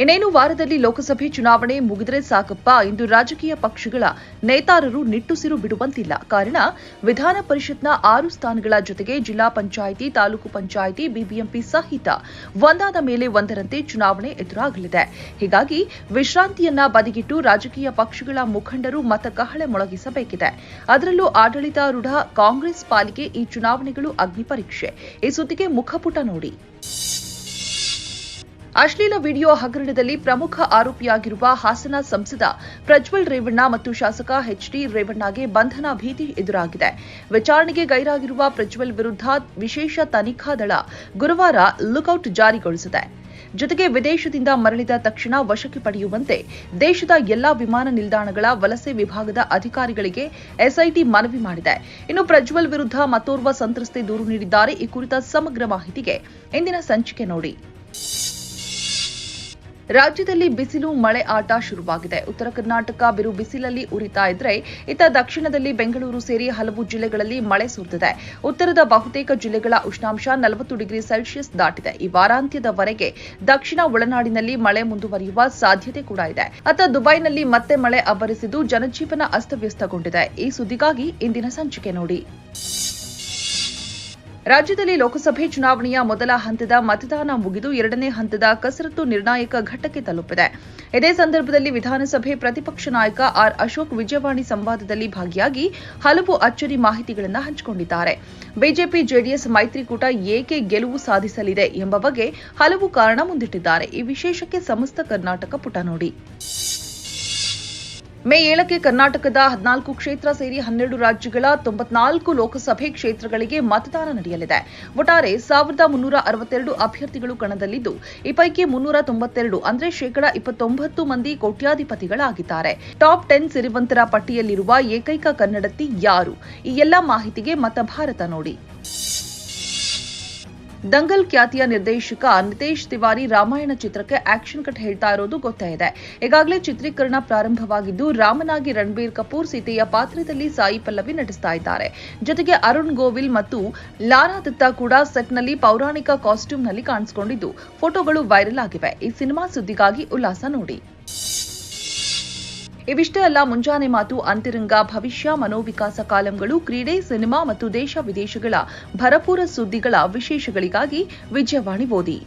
ಇನ್ನೇನು ವಾರದಲ್ಲಿ ಲೋಕಸಭೆ ಚುನಾವಣೆ ಮುಗಿದರೆ ಸಾಕಪ್ಪ ಇಂದು ರಾಜಕೀಯ ಪಕ್ಷಗಳ ನೇತಾರರು ನಿಟ್ಟುಸಿರು ಬಿಡುವಂತಿಲ್ಲ. ಕಾರಣ, ವಿಧಾನ ಪರಿಷತ್ನ ಆರು ಸ್ಥಾನಗಳ ಜೊತೆಗೆ ಜಿಲ್ಲಾ ಪಂಚಾಯಿತಿ, ತಾಲೂಕು ಪಂಚಾಯಿತಿ, ಬಿಬಿಎಂಪಿ ಸಹಿತ ಒಂದಾದ ಮೇಲೆ ಒಂದರಂತೆ ಚುನಾವಣೆ ಎದುರಾಗಲಿದೆ. ಹೀಗಾಗಿ ವಿಶ್ರಾಂತಿಯನ್ನ ಬದಿಗಿಟ್ಟು ರಾಜಕೀಯ ಪಕ್ಷಗಳ ಮುಖಂಡರು ಮತಕಹಳೆ ಮೊಳಗಿಸಬೇಕಿದೆ. ಅದರಲ್ಲೂ ಆಡಳಿತಾರೂಢ ಕಾಂಗ್ರೆಸ್ ಪಾಲಿಗೆ ಈ ಚುನಾವಣೆಗಳು ಅಗ್ನಿಪರೀಕ್ಷೆ. ಈ ಸುದ್ದಿಗೆ ಮುಖಪುಟ ನೋಡಿ. ಅಶ್ಲೀಲ ವಿಡಿಯೋ ಹಗರಣದಲ್ಲಿ ಪ್ರಮುಖ ಆರೋಪಿಯಾಗಿರುವ ಹಾಸನ ಸಂಸದ ಪ್ರಜ್ವಲ್ ರೇವಣ್ಣ ಮತ್ತು ಶಾಸಕ ಎಚ್ಡಿ ರೇವಣ್ಣಗೆ ಬಂಧನ ಭೀತಿ ಎದುರಾಗಿದೆ. ವಿಚಾರಣೆಗೆ ಗೈರಾಗಿರುವ ಪ್ರಜ್ವಲ್ ವಿರುದ್ಧ ವಿಶೇಷ ತನಿಖಾ ದಳ ಗುರುವಾರ ಲುಕೌಟ್ ಜಾರಿಗೊಳಿಸಿದೆ. ಜೊತೆಗೆ ವಿದೇಶದಿಂದ ಮರಳಿದ ತಕ್ಷಣ ವಶಕ್ಕೆ ಪಡೆಯುವಂತೆ ದೇಶದ ಎಲ್ಲಾ ವಿಮಾನ ನಿಲ್ದಾಣಗಳ ವಲಸೆ ವಿಭಾಗದ ಅಧಿಕಾರಿಗಳಿಗೆ ಎಸ್ಐಟಿ ಮನವಿ ಮಾಡಿದೆ. ಇನ್ನು ಪ್ರಜ್ವಲ್ ವಿರುದ್ಧ ಮತ್ತೋರ್ವ ಸಂತ್ರಸ್ತೆ ದೂರು ನೀಡಿದ್ದಾರೆ. ಈ ಕುರಿತ ಸಮಗ್ರ ಮಾಹಿತಿಗೆ ಇಂದಿನ ಸಂಚಿಕೆ ನೋಡಿ. ರಾಜ್ಯದಲ್ಲಿ ಬಿಸಿಲು, ಮಳೆ ಆಟ ಶುರುವಾಗಿದೆ. ಉತ್ತರ ಕರ್ನಾಟಕ ಬಿರು ಬಿಸಿಲಲ್ಲಿ ಉರಿತಾ ಇದ್ರೆ ಇತ್ತ ದಕ್ಷಿಣದಲ್ಲಿ ಬೆಂಗಳೂರು ಸೇರಿ ಹಲವು ಜಿಲ್ಲೆಗಳಲ್ಲಿ ಮಳೆ ಸುರಿದಿದೆ. ಉತ್ತರದ ಬಹುತೇಕ ಜಿಲ್ಲೆಗಳ ಉಷ್ಣಾಂಶ ನಲವತ್ತು ಡಿಗ್ರಿ ಸೆಲ್ಸಿಯಸ್ ದಾಟಿದೆ. ಈ ವಾರಾಂತ್ಯದವರೆಗೆ ದಕ್ಷಿಣ ಒಳನಾಡಿನಲ್ಲಿ ಮಳೆ ಮುಂದುವರಿಯುವ ಸಾಧ್ಯತೆ ಕೂಡ ಇದೆ. ಅತ್ತ ದುಬೈನಲ್ಲಿ ಮತ್ತೆ ಮಳೆ ಅಬ್ಬರಿಸಿದ್ದು ಜನಜೀವನ ಅಸ್ತವ್ಯಸ್ತಗೊಂಡಿದೆ. ಈ ಸುದ್ದಿಗಾಗಿ ಇಂದಿನ ಸಂಚಿಕೆ ನೋಡಿ. ರಾಜ್ಯದಲ್ಲಿ ಲೋಕಸಭೆ ಚುನಾವಣೆಯ ಮೊದಲ ಹಂತದ ಮತದಾನ ಮುಗಿದು ಎರಡನೇ ಹಂತದ ಕಸರತ್ತು ನಿರ್ಣಾಯಕ ಘಟ್ಟಕ್ಕೆ ತಲುಪಿದೆ. ಇದೇ ಸಂದರ್ಭದಲ್ಲಿ ವಿಧಾನಸಭೆ ಪ್ರತಿಪಕ್ಷ ನಾಯಕ ಆರ್ ಅಶೋಕ್ ವಿಜಯವಾಣಿ ಸಂವಾದದಲ್ಲಿ ಭಾಗಿಯಾಗಿ ಹಲವು ಅಚ್ಚರಿ ಮಾಹಿತಿಗಳನ್ನು ಹಂಚಿಕೊಂಡಿದ್ದಾರೆ. ಬಿಜೆಪಿ, ಜೆಡಿಎಸ್ ಮೈತ್ರಿಕೂಟ ಏಕೆ ಗೆಲುವು ಸಾಧಿಸಲಿದೆ ಎಂಬ ಬಗ್ಗೆ ಹಲವು ಕಾರಣ ಮುಂದಿಟ್ಟಿದ್ದಾರೆ. ಈ ವಿಶೇಷಕ್ಕೆ ಸಮಸ್ತ ಕರ್ನಾಟಕ ಪುಟ ನೋಡಿ. ಮೇ ಏಳಕ್ಕೆ ಕರ್ನಾಟಕದ ಹದಿನಾಲ್ಕು ಕ್ಷೇತ್ರ ಸೇರಿ ಹನ್ನೆರಡು ರಾಜ್ಯಗಳ ತೊಂಬತ್ನಾಲ್ಕು ಲೋಕಸಭೆ ಕ್ಷೇತ್ರಗಳಿಗೆ ಮತದಾನ ನಡೆಯಲಿದೆ. ಒಟ್ಟಾರೆ ಸಾವಿರದ ಮುನ್ನೂರ ಅರವತ್ತೆರಡು ಅಭ್ಯರ್ಥಿಗಳು ಕಣದಲ್ಲಿದ್ದು, ಈ ಪೈಕಿ ಮುನ್ನೂರ ತೊಂಬತ್ತೆರಡು ಅಂದರೆ ಶೇಕಡ ಇಪ್ಪತ್ತೊಂಬತ್ತು ಮಂದಿ ಕೋಟ್ಯಾಧಿಪತಿಗಳಾಗಿದ್ದಾರೆ. ಟಾಪ್ ಟೆನ್ ಸಿರಿವಂತರ ಪಟ್ಟಿಯಲ್ಲಿರುವ ಏಕೈಕ ಕನ್ನಡತಿ ಯಾರು? ಈ ಎಲ್ಲ ಮಾಹಿತಿಗೆ ಮತಭಾರತ ನೋಡಿ. ದಂಗಲ್ ಖ್ಯಾತಿಯ ನಿರ್ದೇಶಕ ನಿತೇಶ್ ತಿವಾರಿ ರಾಮಾಯಣ ಚಿತ್ರಕ್ಕೆ ಆಕ್ಷನ್ ಕಟ್ ಹೇಳ್ತಾ ಇರೋದು ಗೊತ್ತೇ ಇದೆ. ಈಗಾಗಲೇ ಚಿತ್ರೀಕರಣ ಪ್ರಾರಂಭವಾಗಿದ್ದು ರಾಮನಾಗಿ ರಣಬೀರ್ ಕಪೂರ್ ಸೀತೆಯ ಪಾತ್ರದಲ್ಲಿ ಸಾಯಿ ಪಲ್ಲವಿ ನಟಿಸ್ತಾ ಇದ್ದಾರೆ. ಜೊತೆಗೆ ಅರುಣ್ ಗೋವಿಲ್ ಮತ್ತು ಲಾರಾ ದತ್ತಾ ಕೂಡ ಸೆಟ್ನಲ್ಲಿ ಪೌರಾಣಿಕ ಕಾಸ್ಟ್ಯೂಮ್ನಲ್ಲಿ ಕಾಣಿಸಿಕೊಂಡಿದ್ದು, ಫೋಟೋಗಳು ವೈರಲ್ ಆಗಿವೆ. ಈ ಸಿನಿಮಾ ಸುದ್ದಿಗಾಗಿ ಉಲ್ಲಾಸ ನೋಡಿ. ಇವಿಷ್ಟೇ ಅಲ್ಲ, ಮುಂಜಾನೆ ಮಾತು ಅಂತಿರಂಗ, ಭವಿಷ್ಯ, ಮನೋವಿಕಾಸ ಕಾಲಂಗಳು, ಕ್ರೀಡೆ, ಸಿನಿಮಾ ಮತ್ತು ದೇಶ ವಿದೇಶಗಳ ಭರಪೂರ ಸುದ್ದಿಗಳ ವಿಶೇಷಗಳಿಗಾಗಿ ವಿಜಯವಾಣಿ ಓದಿ.